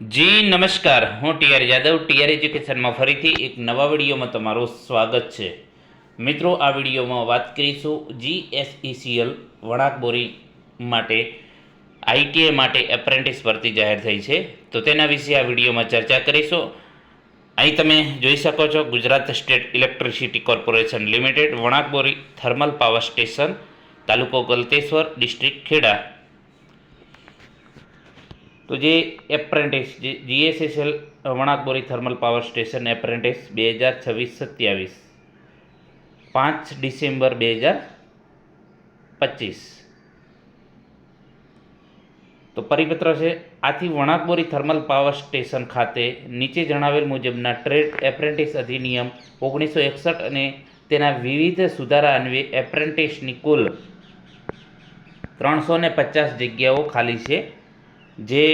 જી, નમસ્કાર. હું TR Yadav TR એજ્યુકેશનમાં ફરીથી એક નવા વિડીયોમાં તમારું સ્વાગત છે. મિત્રો, આ વિડીયોમાં વાત કરીશું જીએસઈસીએલ વણાક બોરી માટે, આઈટીઆઈ માટે એપ્રેન્ટિસ ભરતી જાહેર થઈ છે. તો તેના વિશે આ વિડીયોમાં ચર્ચા કરીશું. અહીં તમે જોઈ શકો છો Gujarat state electricity corporation limited Vanakbori thermal power station, તાલુકો ગલતેશ્વર, ડિસ્ટ્રિક્ટ ખેડા. તો જે એપ્રેન્ટિસ, જે GSSL Vanakbori thermal power station apprentice બે હજાર છવ્વીસ સત્યાવીસ. પાંચ ડિસેમ્બર બે હજાર પચીસ. તો પરિપત્ર છે, આથી વણાકબોરી થર્મલ પાવર સ્ટેશન ખાતે નીચે જણાવેલ મુજબના ટ્રેડ એપ્રેન્ટિસ અધિનિયમ ઓગણીસો એકસઠ અને તેના વિવિધ સુધારા અન્વયે એપ્રેન્ટિસની કુલ ત્રણસો ને પચાસ જગ્યાઓ ખાલી છે. જે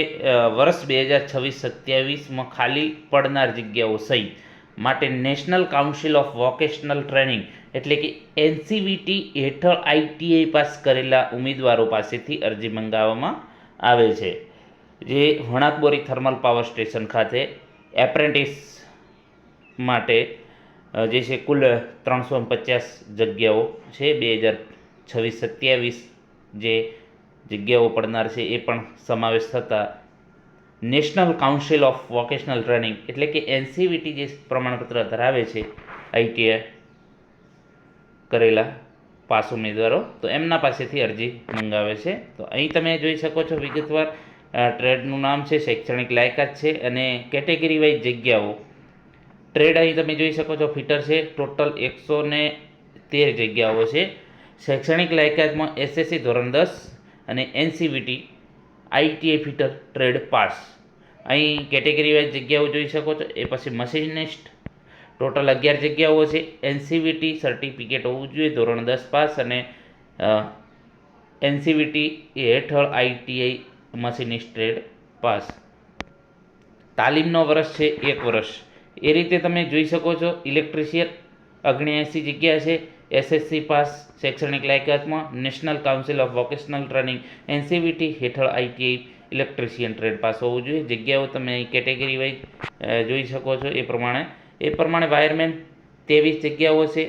વર્ષ બે હજાર છવ્વીસ સત્યાવીસમાં ખાલી પડનાર જગ્યાઓ સહિત માટે national council of vocational training એટલે કે એનસીવીટી હેઠળ આઈટીઆઈ પાસ કરેલા ઉમેદવારો પાસેથી અરજી મંગાવવામાં આવે છે. જે વણાકબોરી થર્મલ પાવર સ્ટેશન ખાતે એપ્રેન્ટિસ માટે જે છે કુલ ત્રણસો પચાસ જગ્યાઓ છે. બે હજાર છવ્વીસ સત્યાવીસ જે જગ્યાઓ પડનાર છે એ પણ સમાવેશ થતા. National council of vocational training એટલે કે એનસીવીટી જે પ્રમાણપત્ર ધરાવે છે આઈટીઆઈ કરેલા પાસ ઉમેદવારો, તો એમના પાસેથી અરજી મંગાવે છે. તો અહીં તમે જોઈ શકો છો વિગતવાર ટ્રેડનું નામ છે, શૈક્ષણિક લાયકાત છે અને કેટેગરી વાઇઝ જગ્યાઓ. ટ્રેડ અહીં તમે જોઈ શકો છો, ફિટર છે, ટોટલ એકસો ને તેર જગ્યાઓ છે. શૈક્ષણિક લાયકાતમાં એસએસસી ધોરણ દસ અને NCVT, ITI fitter trade pass. અહીં કેટેગરી વાઇઝ જગ્યાઓ જોઈ શકો છો. એ પછી મશીનિસ્ટ. ટોટલ અગિયાર જગ્યાઓ છે. એનસીવીટી સર્ટિફિકેટ હોવું જોઈએ, ધોરણ દસ પાસ અને એનસીવીટી હેઠળ આઈટીઆઈ મશીનિસ્ટ ટ્રેડ પાસ. તાલીમનો વર્ષ છે એક વર્ષ. એ રીતે તમે જોઈ શકો છો. ઇલેક્ટ્રિશિયન ઓગણ્યાસી જગ્યા છે. એસએસસી પાસ શૈક્ષણિક લાયકાતમાં national council of vocational training NCVT હેઠળ આઈટીઆઈ ઇલેક્ટ્રિશિયન ટ્રેડ પાસ હોવું જોઈએ. જગ્યાઓ તમે કેટેગરી વાઇઝ જોઈ શકો છો. એ પ્રમાણે એ પ્રમાણે વાયરમેન ત્રેવીસ જગ્યાઓ છે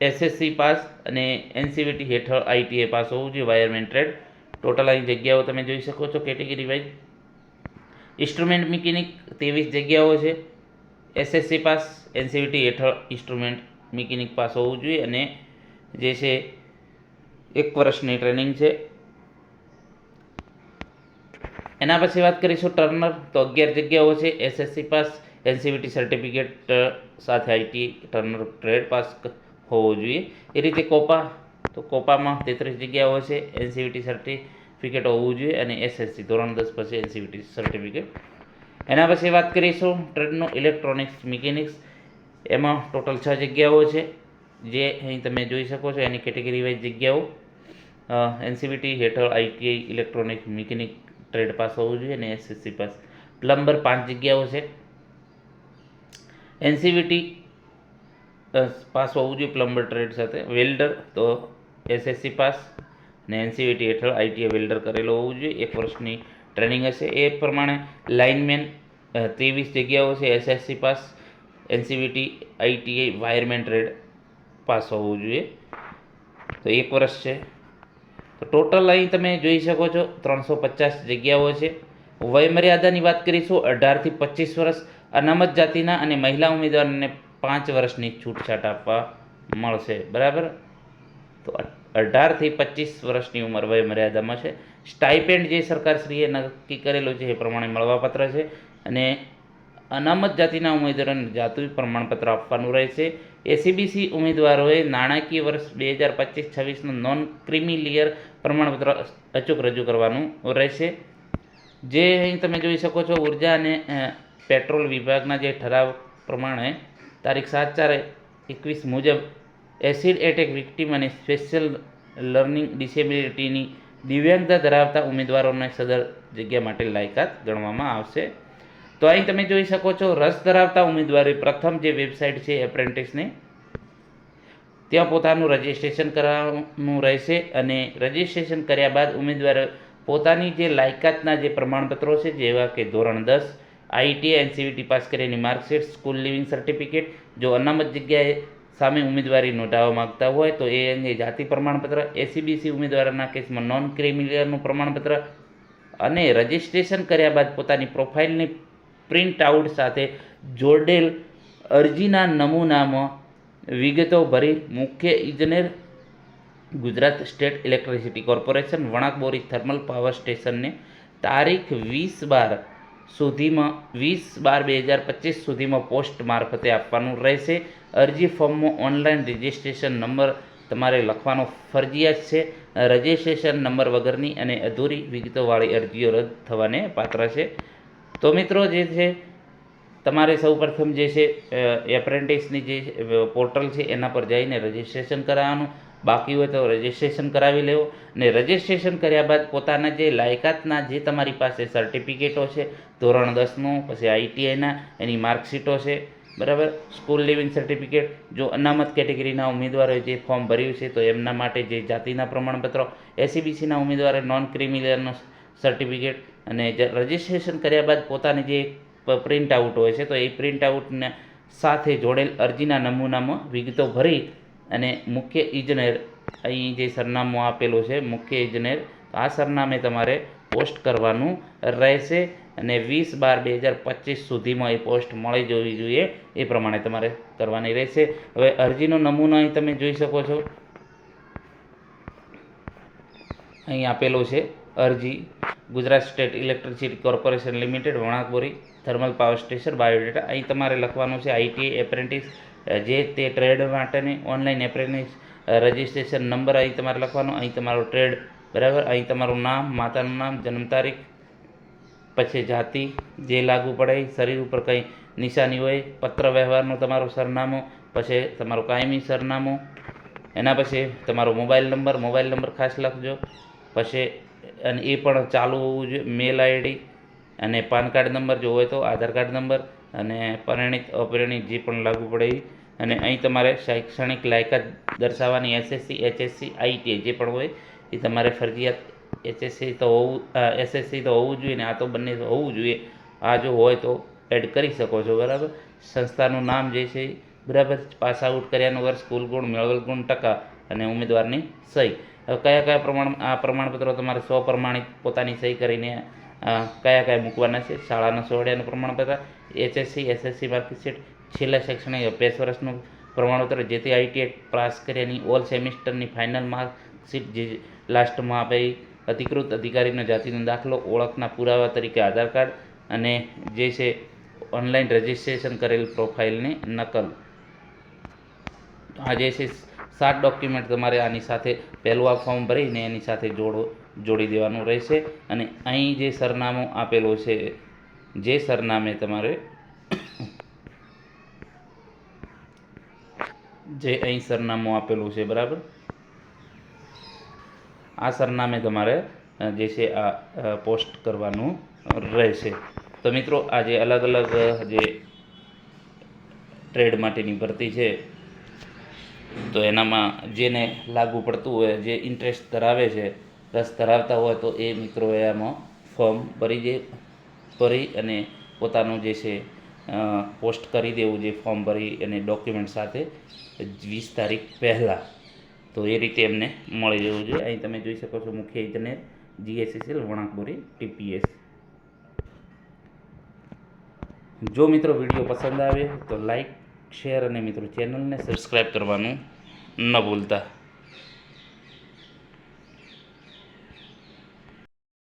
એસએસસી પાસ અને એનસીવીટી હેઠળ આઈટીઆઈ પાસ હોવું જોઈએ. વાયરમેન ટ્રેડ, ટોટલ અહીં જગ્યાઓ તમે જોઈ શકો છો કેટેગરી વાઇઝ. ઇન્સ્ટ્રુમેન્ટ મિકેનિક ત્રેવીસ જગ્યાઓ છે. એસએસસી પાસ એનસીવીટી હેઠળ ઇન્સ્ટ્રુમેન્ટ મિકેનિક પાસ હોવું જોઈએ અને જે છે, એક વર્ષની ટ્રેનિંગ છે. એના પછી વાત કરીશું ટર્નર. તો અગિયાર જગ્યાઓ છે એસએસસી પાસ એનસીવીટી સર્ટિફિકેટ સાથે આઈટી ટર્નર ટ્રેડ પાસ હોવો જોઈએ. એ રીતે કોપા, તો કોપામાં તેત્રીસ જગ્યાઓ છે એનસીવીટી સર્ટિફિકેટ હોવું જોઈએ અને એસએસસી ધોરણ દસ પછી એનસીવીટી સર્ટિફિકેટ એના પછી વાત કરીશું ટ્રેડનું ઇલેક્ટ્રોનિક્સ મિકેનિક્સ એમાં ટોટલ છ જગ્યાઓ છે, જે અહીં તમે જોઈ શકો છો, એની કેટેગરી વાઇઝ જગ્યાઓ. એનસીવીટી હેઠળ ITI electronic mechanic trade pass હોવું જોઈએ અને એસએસસી પાસ. પ્લમ્બર પાંચ જગ્યાઓ છે. એનસીવીટી પાસ હોવું જોઈએ પ્લમ્બર ટ્રેડ સાથે. વેલ્ડર તો એસએસસી પાસ અને એનસીવીટી હેઠળ આઈટીઆઈ વેલ્ડર કરેલો હોવું જોઈએ. એક વર્ષની ટ્રેનિંગ હશે. એ પ્રમાણે લાઇનમેન ત્રેવીસ જગ્યાઓ છે SSC pass. NCVT, ITI wireman trade pass હોવું જોઈએ. તો એક વર્ષ છે. તો ટોટલ અહીં તમે જોઈ શકો છો, ત્રણસો પચાસ જગ્યાઓ છે. વયમર્યાદાની વાત કરીશું, અઢારથી પચીસ વર્ષ અનામત જાતિના અને મહિલા ઉમેદવારને પાંચ વર્ષની છૂટછાટ આપવા મળશે. બરાબર? તો અઢારથી પચીસ વર્ષની ઉંમર વયમર્યાદામાં છે. સ્ટાઇપેન્ડ જે સરકારશ્રીએ નક્કી કરેલું છે, એ પ્રમાણે મળવાપાત્ર છે. અને અનામત જાતિના ઉમેદવારોને જાતિ પ્રમાણપત્ર આપવાનું રહેશે. એસીબીસી ઉમેદવારોએ નાણાકીય વર્ષ બે હજાર પચીસ છવ્વીસનું નોન ક્રિમિલિયર પ્રમાણપત્ર અચૂક રજૂ કરવાનું રહેશે. જે અહીં તમે જોઈ શકો છો, ઊર્જા અને પેટ્રોલ વિભાગના જે ઠરાવ પ્રમાણે તારીખ સાત ચાર એકવીસ મુજબ એસિડ એટેક વિક્ટીમ અને સ્પેશિયલ લર્નિંગ ડિસેબિલિટીની દિવ્યાંગતા ધરાવતા ઉમેદવારોને સદર જગ્યા માટે લાયકાત ગણવામાં આવશે. તો અહીં તમે જોઈ શકો છો, રસ ધરાવતા ઉમેદવારે પ્રથમ જે વેબસાઇટ છે, એપ્રેન્ટિસની, ત્યાં પોતાનું રજિસ્ટ્રેશન કરાવવાનું રહેશે અને રજિસ્ટ્રેશન કર્યા બાદ ઉમેદવારો પોતાની જે લાયકાતના જે પ્રમાણપત્રો છે, જેવા કે ધોરણ દસ, આઈટી એનસીવીટી પાસ કરેલી માર્કશીટ, સ્કૂલ લિવિંગ સર્ટિફિકેટ, જો અનામત જગ્યાએ સામે ઉમેદવારી નોંધાવવા માગતા હોય, તો એ અંગે જાતિ પ્રમાણપત્ર એસીબીસી ઉમેદવારના કેસમાં નોન ક્રિમિનલનું પ્રમાણપત્ર અને રજિસ્ટ્રેશન કર્યા બાદ પોતાની પ્રોફાઇલની પ્રિન્ટ આઉટ સાથે જોડેલ અરજીના નમૂનામાં વિગતો ભરી મુખ્ય ઇજનેર, Gujarat state electricity corporation Vanakbori thermal power સ્ટેશનને તારીખ વીસ બાર સુધીમાં, વીસ બાર બે હજાર પચીસ સુધીમાં પોસ્ટ મારફતે આપવાનું રહેશે. અરજી ફોર્મમાં ઓનલાઈન રજિસ્ટ્રેશન નંબર તમારે લખવાનો ફરજિયાત છે. રજિસ્ટ્રેશન નંબર વગરની અને અધૂરી વિગતોવાળી અરજીઓ રદ થવાને પાત્ર છે. તો મિત્રો જે છે, તમારે સૌ પ્રથમ જે છે એપ્રેન્ટિસની જે પોર્ટલ છે, એના પર જઈને રજિસ્ટ્રેશન કરાવવાનું. બાકી હોય તો રજિસ્ટ્રેશન કરાવી લેવો. ને રજિસ્ટ્રેશન કર્યા બાદ પોતાના જે લાયકાતના જે તમારી પાસે સર્ટિફિકેટો છે, ધોરણ દસનું, પછી આઈટીઆઈના એની માર્કશીટો છે, બરાબર? સ્કૂલ લિવિંગ સર્ટિફિકેટ જો અનામત કેટેગરીના ઉમેદવારોએ જે ફોર્મ ભર્યું છે, તો એમના માટે જે જાતિના પ્રમાણપત્રો એસીબીસીના ઉમેદવારે નોન ક્રિમિલિયરનું સર્ટિફિકેટ અને રજીસ્ટ્રેશન કર્યા બાદ પોતાની જે પ્રિન્ટ આઉટ હોય છે, તો એ પ્રિન્ટ આઉટને સાથે જોડેલ અરજીના નમૂનામાં વિગતો ભરી અને મુખ્ય ઇજનેર અહીં જે સરનામું આપેલું છે, મુખ્ય ઇજનેર આ સરનામે તમારે પોસ્ટ કરવાનું રહેશે અને વીસ બાર બે હજાર પચીસ સુધીમાં એ પોસ્ટ મળી જવી જોઈએ એ પ્રમાણે તમારે કરવાની રહેશે. હવે અરજીનો નમૂનો અહીં તમે જોઈ શકો છો. અહીં આપેલો છે અરજી. Gujarat state electricity corporation limited, Vanakbori, thermal power station, biodata. અહીં તમારે લખવાનું છે આઈટીઆઈ એપ્રેન્ટિસ જે તે ટ્રેડ માટેની ઓનલાઈન એપ્રેન્ટિસ રજિસ્ટ્રેશન નંબર અહીં તમારે લખવાનો. અહીં તમારો ટ્રેડ, બરાબર? અહીં તમારું નામ, માતાનું નામ, જન્મ તારીખ, પછી જાતિ, જે લાગુ પડે, શરીર ઉપર કંઈ નિશાની હોય, પત્ર વ્યવહારનું તમારું સરનામું, પછી તમારું કાયમી સરનામું, એના પછી તમારો મોબાઈલ નંબર મોબાઈલ નંબર ખાસ લખજો. પછી અને એ પણ ચાલુ હોવું જોઈએ. મેલ આઈડી અને પાન કાર્ડ નંબર જો હોય તો આધાર કાર્ડ નંબર અને પરિણિત, અપરિણિત જે પણ લાગુ પડે એ. અને અહીં તમારે શૈક્ષણિક લાયકાત દર્શાવવાની એસએસસી એચએસસી આઈટીઆઈ જે પણ હોય એ તમારે ફરજિયાત એચએસસી તો હોવું એસએસસી તો હોવું જોઈએ ને આ તો બંને હોવું જોઈએ. આ જો હોય તો એડ કરી શકો છો, બરાબર? સંસ્થાનું નામ જે છે બરાબર પાસ આઉટ કર્યાનું વર્ષ કુલ ગુણ મેળવેલ ગુણ ટકા અને ઉમેદવારની સહી. હવે કયા કયા પ્રમાણ આ પ્રમાણપત્રો તમારે સ્વપ્રમાણિત પોતાની સહી કરીને કયા કયા મૂકવાના છે? શાળાના સોળિયાનું પ્રમાણપત્ર એચએસસી એસએસસી માર્કશીટ છેલ્લા શૈક્ષણિક અભ્યાસ વર્ષનું પ્રમાણપત્ર જે તે આઈટીઆઈ પાસ કર્યાની ઓલ સેમિસ્ટરની ફાઇનલ માર્કશીટ જે લાસ્ટમાં આપે અધિકૃત અધિકારીનો જાતિનો દાખલો, ઓળખના પુરાવા તરીકે આધાર કાર્ડ અને જે છે ઓનલાઈન રજિસ્ટ્રેશન કરેલ પ્રોફાઇલની નકલ. આ જે છે સાત ડોક્યુમેન્ટ તમારે આની સાથે પહેલું આ ફોર્મ ભરીને એની સાથે જોડો, જોડી દેવાનું રહેશે. અને અહીં જે સરનામું આપેલું છે, જે સરનામે તમારે જે અહીં સરનામું આપેલું છે, બરાબર? આ સરનામે તમારે જે છે આ પોસ્ટ કરવાનું રહેશે. તો મિત્રો, આ જે અલગ અલગ જે ટ્રેડ માટેની ભરતી છે તો એનામાં જેને લાગુ પડતું હોય, જે ઇન્ટરેસ્ટ ધરાવે છે, રસ ધરાવતા હોય, તો એ મિત્રો એમાં ફોર્મ ભરી દે, ભરી અને પોતાનું જે છે પોસ્ટ કરી દેવું, જે ફોર્મ ભરી અને ડોક્યુમેન્ટ સાથે વીસ તારીખ પહેલાં. તો એ રીતે એમને મળી જવું જોઈએ. અહીં તમે જોઈ શકો છો મુખ્ય ઇજનેર, જીએસએસએલ, વણાકબોરી, ટીપીએસ. જો મિત્રો વીડિયો પસંદ આવે તો લાઈક શેર અને મિત્રો ચેનલને સબસ્ક્રાઈબ કરવાનું ન ભૂલતા.